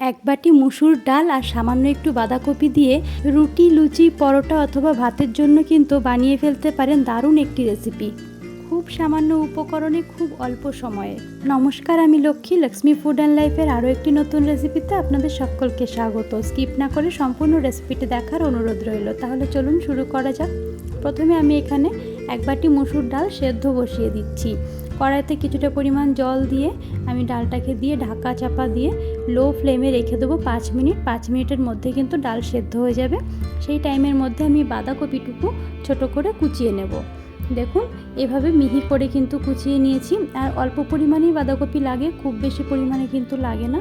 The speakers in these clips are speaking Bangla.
এক বাটি মুসুর ডাল আর সামান্য একটু বাঁধাকপি দিয়ে রুটি, লুচি, পরোটা অথবা ভাতের জন্য কিন্তু বানিয়ে ফেলতে পারেন দারুণ একটি রেসিপি। খুব সামান্য উপকরণে খুব অল্প সময়ে। নমস্কার, আমি লক্ষ্মী লক্ষ্মী ফুড অ্যান্ড লাইফের আরও একটি নতুন রেসিপিতে আপনাদের সকলকে স্বাগত। স্কিপ না করে সম্পূর্ণ রেসিপিটি দেখার অনুরোধ রইল। তাহলে চলুন শুরু করা যাক। প্রথমে আমি এখানে এক বাটি মুসুর ডাল সেদ্ধ বসিয়ে দিচ্ছি। কড়াইতে কিছুটা পরিমাণ জল দিয়ে আমি ডালটাকে দিয়ে ঢাকা চাপা দিয়ে লো ফ্লেমে রেখে দেবো পাঁচ মিনিট। পাঁচ মিনিটের মধ্যে কিন্তু ডাল সেদ্ধ হয়ে যাবে। সেই টাইমের মধ্যে আমি বাঁধাকপিটুকু ছোট করে কুচিয়ে নেব। দেখুন, এভাবে মিহি করে কিন্তু কুচিয়ে নিয়েছি। আর অল্প পরিমাণেই বাঁধাকপি লাগে, খুব বেশি পরিমাণে কিন্তু লাগে না।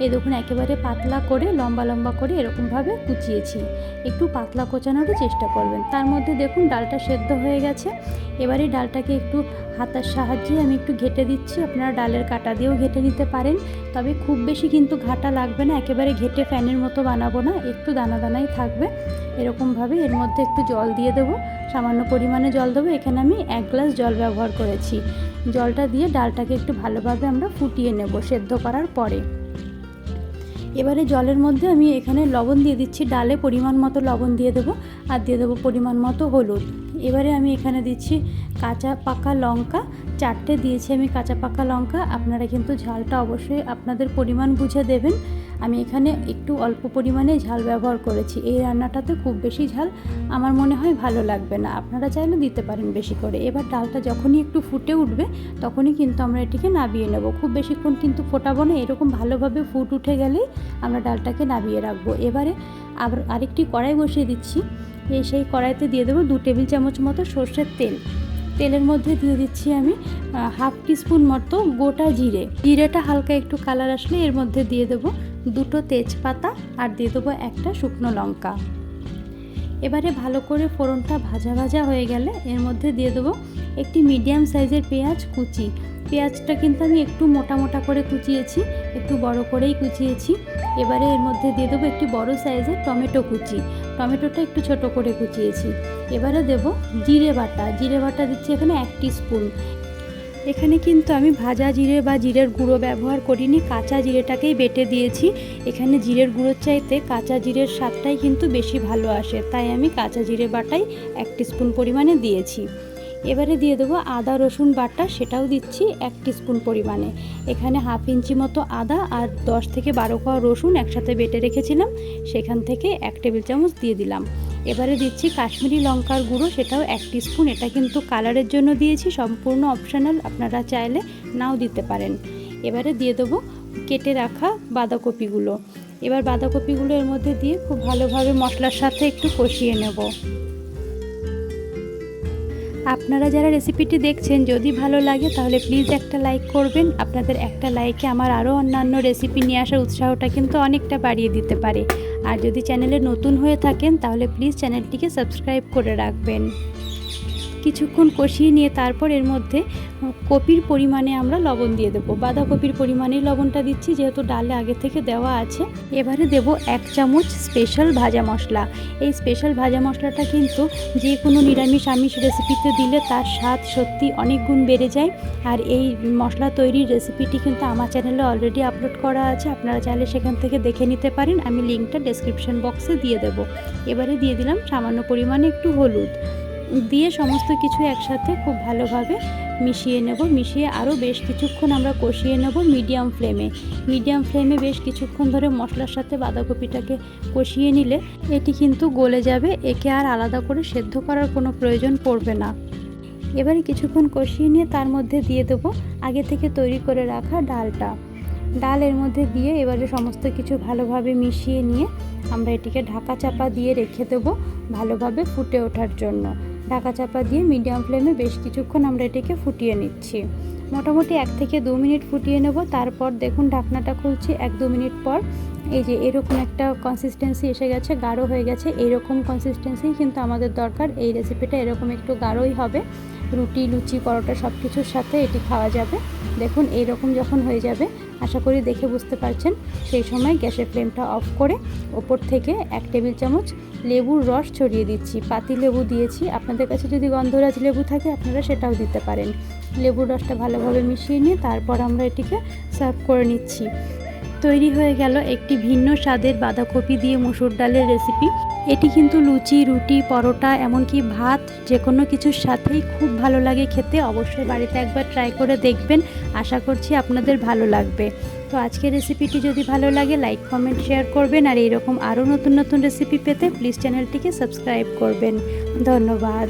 এই দেখুন, একেবারে পাতলা করে, লম্বা লম্বা করে এরকমভাবে কুচিয়েছি। একটু পাতলা কোচানোরও চেষ্টা করবেন। তার মধ্যে দেখুন, ডালটা সেদ্ধ হয়ে গেছে। এবারে ডালটাকে একটু হাতার সাহায্যে আমি একটু ঘেটে দিচ্ছি। আপনারা ডালের কাটা দিয়েও ঘেটে নিতে পারেন। তবে খুব বেশি কিন্তু ঘাটা লাগবে না। একেবারে ঘেটে ফ্যানের মতো বানাবো না। একটু দানা দানাই থাকবে। এরকমভাবে এর মধ্যে একটু জল দিয়ে দেবো। সামান্য পরিমাণে জল দেবো। এখানে আমি এক গ্লাস জল ব্যবহার করেছি। জলটা দিয়ে ডালটাকে একটু ভালোভাবে আমরা ফুটিয়ে নেব সেদ্ধ করার পরে। এবারে জলের মধ্যে আমি এখানে লবণ দিয়ে দিচ্ছি। ডালে পরিমাণ মতো লবণ দিয়ে দেবো। আর দিয়ে দেবো পরিমাণ মতো হলুদ। এবারে আমি এখানে দিচ্ছি কাঁচা পাকা লঙ্কা। চারটে দিয়েছি আমি কাঁচা পাকা লঙ্কা। আপনারা কিন্তু ঝালটা অবশ্যই আপনাদের পরিমাণ বুঝে দেবেন। আমি এখানে একটু অল্প পরিমাণে ঝাল ব্যবহার করেছি। এই রান্নাটাতে খুব বেশি ঝাল আমার মনে হয় ভালো লাগবে না। আপনারা চাইলে দিতে পারেন বেশি করে। এবার ডালটা যখনই একটু ফুটে উঠবে, তখনই কিন্তু আমরা এটিকে নাবিয়ে নেব। খুব বেশিক্ষণ কিন্তু ফোটাবো না, এরকম ভালোভাবে ফুট উঠে গেলেই আমরা ডালটাকে নাবিয়ে রাখব। এবারে আবার আরেকটি কড়াই বসিয়ে দিচ্ছি। সেই কড়াইতে দিয়ে দেবো দু টেবিল চামচ মতো সর্ষের তেল। তেলের মধ্যে দিয়ে দিচ্ছি আমি হাফ টিস্পুন মতো গোটা জিরে। জিরেটা হালকা একটু কালার আসলে এর মধ্যে দিয়ে দেবো দুটো তেজপাতা আর দিয়ে দেবো একটা শুকনো লঙ্কা। এবারে ভালো করে ফোড়নটা ভাজা ভাজা হয়ে গেলে এর মধ্যে দিয়ে দেবো একটি মিডিয়াম সাইজের পেঁয়াজ কুচি। পেঁয়াজটা কিন্তু আমি একটু মোটা মোটা করে কুচিয়েছি, একটু বড় করেই কুচিয়েছি। এবারে এর মধ্যে দিয়ে দেবো একটি বড় সাইজের টমেটো কুচি। টমেটোটা একটু ছোট করে কুচিয়েছি। এবারে দেব জিরে বাটা। জিরে বাটা দিচ্ছি এখানে এক স্পুন এখানে কিন্তু আমি ভাজা জিরে বা জিরের গুঁড়ো ব্যবহার করিনি, কাঁচা জিরেটাকেই বেটে দিয়েছি। এখানে জিরের গুঁড়োর চাইতে কাঁচা জিরের স্বাদটাই কিন্তু বেশি ভালো আসে, তাই আমি কাঁচা জিরে বাটাই এক স্পুন পরিমাণে দিয়েছি। এবারে দিয়ে দেবো আদা, রসুন বাটা, সেটাও দিচ্ছি এক স্পুন পরিমাণে। এখানে হাফ ইঞ্চি মতো আদা আর দশ থেকে বারো কোয়া রসুন একসাথে বেটে রেখেছিলাম, সেখান থেকে এক টেবিল চামচ দিয়ে দিলাম। এবারে দিচ্ছি কাশ্মীরি লঙ্কার গুঁড়ো, সেটাও এক স্পুন এটা কিন্তু কালারের জন্য দিয়েছি, সম্পূর্ণ অপশানাল আপনারা চাইলে নাও দিতে পারেন। এবারে দিয়ে দেবো কেটে রাখা বাঁধাকপিগুলো। এবার বাঁধাকপিগুলো এর মধ্যে দিয়ে খুব ভালোভাবে মশলার সাথে একটু কষিয়ে নেব। আপনারা যারা রেসিপিটি দেখছেন, যদি ভালো লাগে, তাহলে প্লিজ একটা লাইক করবেন। আপনাদের একটা লাইকে আমার আরও অন্যান্য রেসিপি নিয়ে আসার উৎসাহটা কিন্তু অনেকটা বাড়িয়ে দিতে পারে। আর যদি চ্যানেলে নতুন হয়ে থাকেন, তাহলে প্লিজ চ্যানেলটিকে সাবস্ক্রাইব করে রাখবেন। কিছুক্ষণ কষিয়ে নিয়ে তারপর এর মধ্যে কপির পরিমাণে আমরা লবণ দিয়ে দেবো। বাঁধাকপির পরিমাণেই লবণটা দিচ্ছি, যেহেতু ডালে আগে থেকে দেওয়া আছে। এবারে দেব এক চামচ স্পেশাল ভাজা মশলা। এই স্পেশাল ভাজা মশলাটা কিন্তু যে কোনো নিরামিষ আমিষ রেসিপিতে দিলে তার স্বাদ সত্যি অনেক গুণ বেড়ে যায়। আর এই মশলা তৈরির রেসিপিটি কিন্তু আমার চ্যানেলে অলরেডি আপলোড করা আছে, আপনারা চাইলে সেখান থেকে দেখে নিতে পারেন। আমি লিঙ্কটা ডেসক্রিপশন বক্সে দিয়ে দেবো। এবারে দিয়ে দিলাম সামান্য পরিমাণে একটু হলুদ। দিয়ে সমস্ত কিছু একসাথে খুব ভালোভাবে মিশিয়ে নেব। মিশিয়ে আরও বেশ কিছুক্ষণ আমরা কষিয়ে নেব মিডিয়াম ফ্লেমে। মিডিয়াম ফ্লেমে বেশ কিছুক্ষণ ধরে মশলার সাথে বাঁধাকপিটাকে কষিয়ে নিলে এটি কিন্তু গলে যাবে। একে আর আলাদা করে সেদ্ধ করার কোনো প্রয়োজন পড়বে না। এবারে কিছুক্ষণ কষিয়ে নিয়ে তার মধ্যে দিয়ে দেবো আগে থেকে তৈরি করে রাখা ডালটা। ডাল এর মধ্যে দিয়ে এবারে সমস্ত কিছু ভালোভাবে মিশিয়ে নিয়ে আমরা এটিকে ঢাকা চাপা দিয়ে রেখে দেবো ভালোভাবে ফুটে ওঠার জন্য। ঢাকা চাপা দিয়ে মিডিয়াম ফ্লেমে বেশ কিছুক্ষণ আমরা এটিকে ফুটিয়ে নিচ্ছি। মোটামুটি এক থেকে দু মিনিট ফুটিয়ে নেব। তারপর দেখুন ঢাকনাটা খুলছি এক দু মিনিট পর। এই যে এরকম একটা কনসিস্টেন্সি এসে গেছে, গাঢ় হয়ে গেছে। এরকম কনসিস্টেন্সি কিন্তু আমাদের দরকার। এই রেসিপিটা এরকম একটু গাঢ়ই হবে। রুটি, লুচি, পরোটা সব কিছুর সাথে এটি খাওয়া যাবে। দেখুন, এইরকম যখন হয়ে যাবে, আশা করি দেখে বুঝতে পারছেন, সেই সময় গ্যাসের ফ্লেমটা অফ করে ওপর থেকে এক টেবিল চামচ লেবুর রস ছড়িয়ে দিচ্ছি। পাতি লেবু দিয়েছি। আপনাদের কাছে যদি গন্ধরাজ লেবু থাকে, আপনারা সেটাও দিতে পারেন। লেবুর রসটা ভালোভাবে মিশিয়ে নিয়ে তারপর আমরা এটিকে সার্ভ করে নিচ্ছি। তৈরি হয়ে গেল একটি ভিন্ন স্বাদের বাঁধাকপি দিয়ে মুসুর ডালের রেসিপি এটি কিন্তু লুচি, রুটি, পরোটা, এমনকি ভাত যে কোনো কিছুর সাথেই খুব ভালো লাগে খেতে। অবশ্যই বাড়িতে একবার ট্রাই করে দেখবেন। আশা করছি আপনাদের ভালো লাগবে। তো আজকের রেসিপিটি যদি ভালো লাগে লাইক কমেন্ট শেয়ার করবেন। আর এইরকম আরও নতুন নতুন রেসিপি পেতে প্লিজ চ্যানেলটিকে সাবস্ক্রাইব করবেন। ধন্যবাদ।